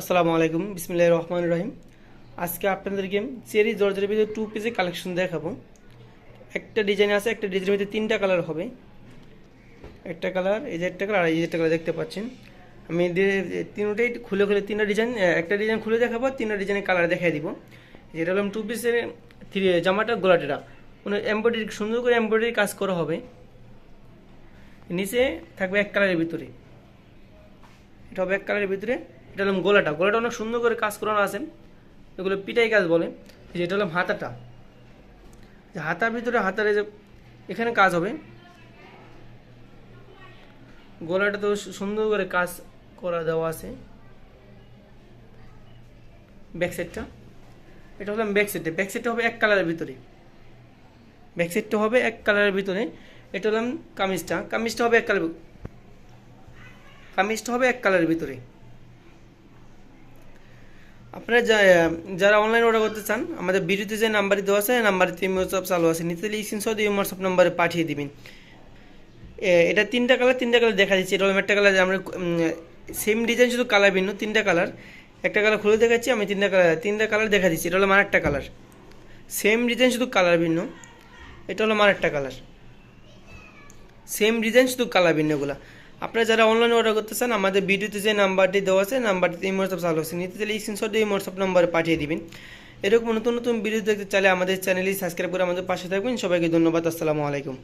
আসসালামু আলাইকুম বিসমিল্লাহ রহমান রহিম। আজকে আপনাদেরকে চেরি জর্জের ভিতরে টু পিসের কালেকশন দেখাবো। একটা ডিজাইন আছে, একটা ডিজাইনের ভিতরে তিনটা কালার হবে। একটা কালার এই যে একটা কালার আর এই যে একটা কালার দেখতে পাচ্ছেন। আমি তিনটাই খুলে খুলে, তিনটা ডিজাইন একটা ডিজাইন খুলে দেখাবো তিনটা ডিজাইনের কালার দেখাই দিব। যেটা হলাম টু পিসের থ্রি জামাটা গোলাটেটা মানে এমব্রয়ডারি সুন্দর করে এমব্রয়ডারি কাজ করা হবে। নিচে থাকবে এক কালারের ভিতরে। এটা হবে এক কালারের ভিতরে। এটা হলাম গোলাটা। গোলাটা অনেক সুন্দর করে কাজ করানো আছে। এগুলো পিটাই কাজ বলে। যে এটা হলাম হাতাটা। যে হাতার ভিতরে হাতার যে এখানে কাজ হবে। গোলাটা তো সুন্দর করে কাজ করা দেওয়া আছে। ব্যাক সাইডটা। এটা হলাম ব্যাক সাইডে ব্যাক সাইডটা হবে এক কালারের ভিতরে। ব্যাক সাইডটা হবে এক কালারের ভিতরে। এটা হলাম কামিজটা। কামিজটা হবে এক কালার কামিজটা হবে এক কালারের ভিতরে। আপনারা যারা অনলাইন অর্ডার করতে চান, আমাদের ভিডিওতে যে নাম্বারই দেওয়া আছে নাম্বারে তিন হোয়াটসঅ্যাপ চালু আছে। নিতে স্ক্রিনশট দিয়ে হোয়াটসঅ্যাপ নাম্বারে পাঠিয়ে দিবেন। এটা তিনটা কালার তিনটা কালার দেখা দিচ্ছি। এটা হলো একটা কালার আমরা সেম ডিজাইন শুধু কালার ভিন্ন, তিনটা কালার একটা কালার খুলে দেখাচ্ছি, আমি তিনটা কালার তিনটা কালার দেখা দিচ্ছি। এটা হলো আমার একটা কালার সেম ডিজাইন শুধু কালার ভিন্ন। এটা হলো আমার একটা কালার সেম ডিজাইন শুধু কালার ভিন্নগুলো আপনারা যারা অনলাইনে অর্ডার করতে চান আমাদের ভিডিওতে যে নাম্বারটি দেওয়া আছে, নাম্বারটিতে এই হোয়াটসঅ্যাপ চালু আছে। নিতে চাইলে স্ক্রিনশট দিয়ে হোয়াটসঅ্যাপ নাম্বারে পাঠিয়ে দিবেন। এরকম নতুন নতুন ভিডিও দেখতে চাইলে আমাদের চ্যানেলই সাবস্ক্রাইব করে আমাদের পাশে থাকবেন। সবাইকে ধন্যবাদ। আসসালামু আলাইকুম।